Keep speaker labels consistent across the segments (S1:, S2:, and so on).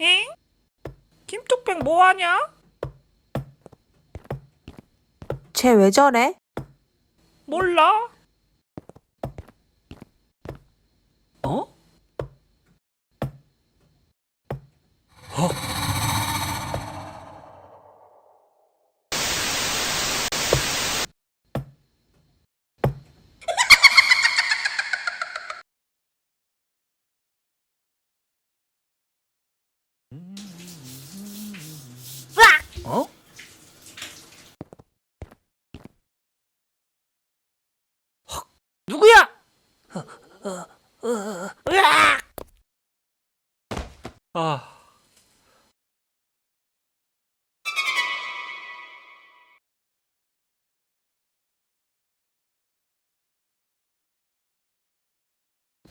S1: 응? 김뚝백 뭐하냐?
S2: 쟤 왜 저래?
S1: 몰라.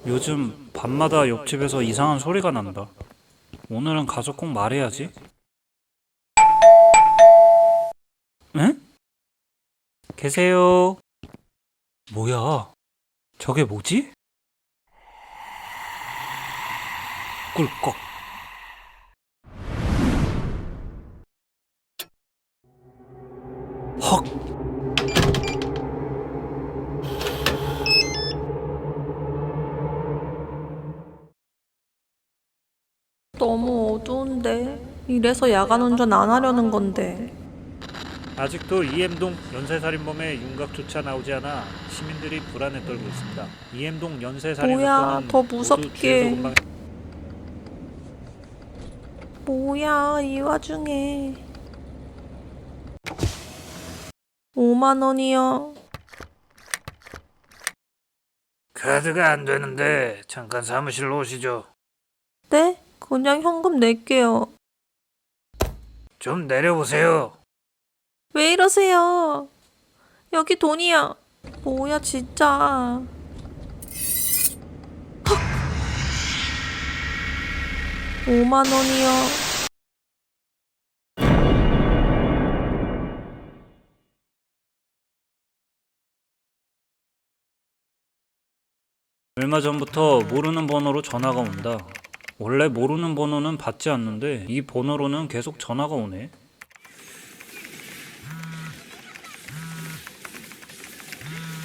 S1: 요즘 밤마다 옆집에서 이상한 소리가 난다. 오늘은 가서 꼭 말해야지. 응? 계세요? 뭐야? 저게 뭐지? 꿀꺽.
S2: 어두운데. 이래서 야간 운전 안 하려는 건데.
S1: 아직도 이엠동 연쇄살인범의 윤곽조차 나오지 않아 시민들이 불안에 떨고 있습니다. 이엠동 연쇄살인
S2: 뭐야, 더 무섭게. 뭐야, 이 와중에. 5만 원이요.
S1: 카드가 안 되는데 잠깐 사무실로 오시죠.
S2: 네? 그냥 현금 낼게요.
S1: 좀 내려보세요.
S2: 왜 이러세요? 여기 돈이야. 뭐야, 진짜. 턱! 5만 원이요.
S1: 얼마 전부터 모르는 번호로 전화가 온다. 원래 모르는 번호는 받지 않는데 이 번호로는 계속 전화가 오네.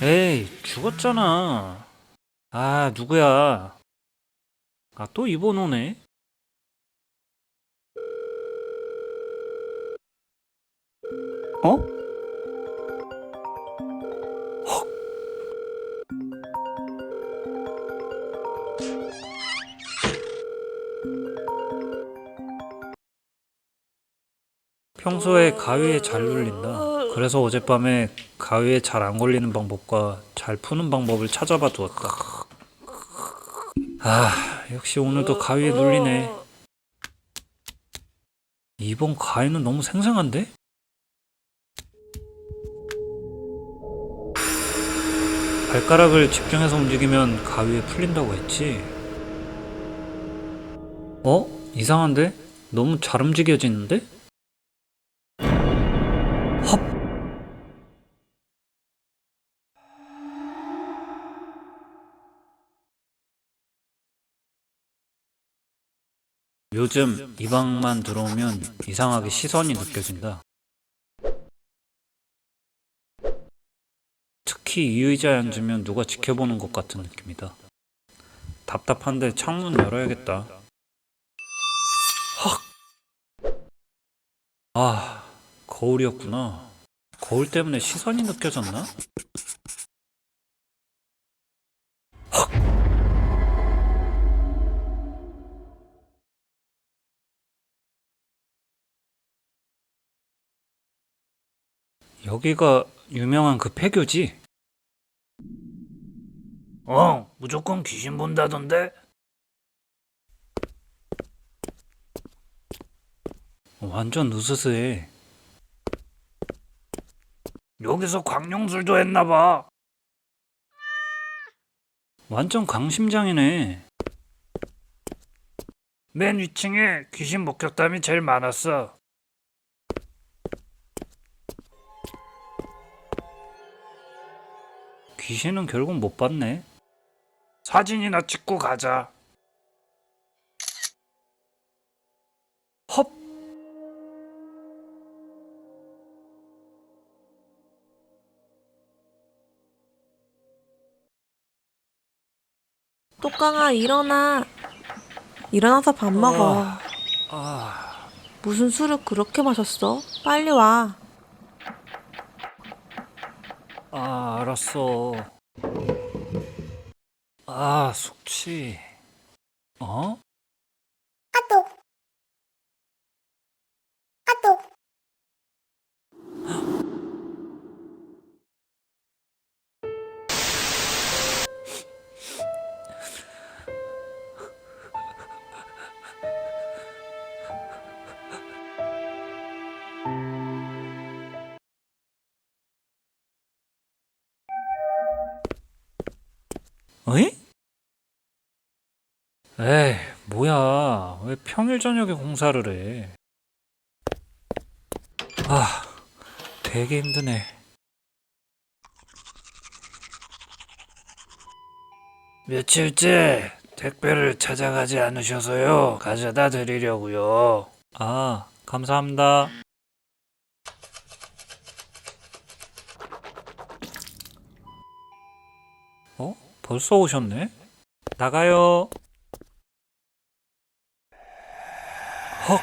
S1: 에이, 죽었잖아. 아, 누구야? 아, 또 이 번호네. 어? 평소에 가위에 잘 눌린다. 그래서 어젯밤에 가위에 잘 안 걸리는 방법과 잘 푸는 방법을 찾아봐 두었다. 아, 역시 오늘도 가위에 눌리네. 이번 가위는 너무 생생한데? 발가락을 집중해서 움직이면 가위에 풀린다고 했지. 어? 이상한데? 너무 잘 움직여지는데? 요즘 이 방만 들어오면 이상하게 시선이 느껴진다. 특히 이 의자에 앉으면 누가 지켜보는 것 같은 느낌이다. 답답한데 창문 열어야겠다. 헉! 아, 거울이었구나. 거울 때문에 시선이 느껴졌나? 여기가 유명한 그 폐교지? 어, 무조건 귀신 본다던데? 완전 으스스해. 여기서 광룡술도 했나봐. 완전 강심장이네. 맨 위층에 귀신 목격담이 제일 많았어. 귀신은 결국 못 봤네. 사진이나 찍고 가자. 헙!
S2: 똑강아 일어나. 일어나서 밥 먹어.
S1: 아, 아,
S2: 무슨 술을 그렇게 마셨어? 빨리 와.
S1: 아, 알았어. 아, 숙취. 어? 어이? 에이, 뭐야. 왜 평일 저녁에 공사를 해? 아, 되게 힘드네. 며칠째 택배를 찾아가지 않으셔서요. 가져다 드리려고요. 아, 감사합니다. 벌써 오셨네? 나가요. 헉,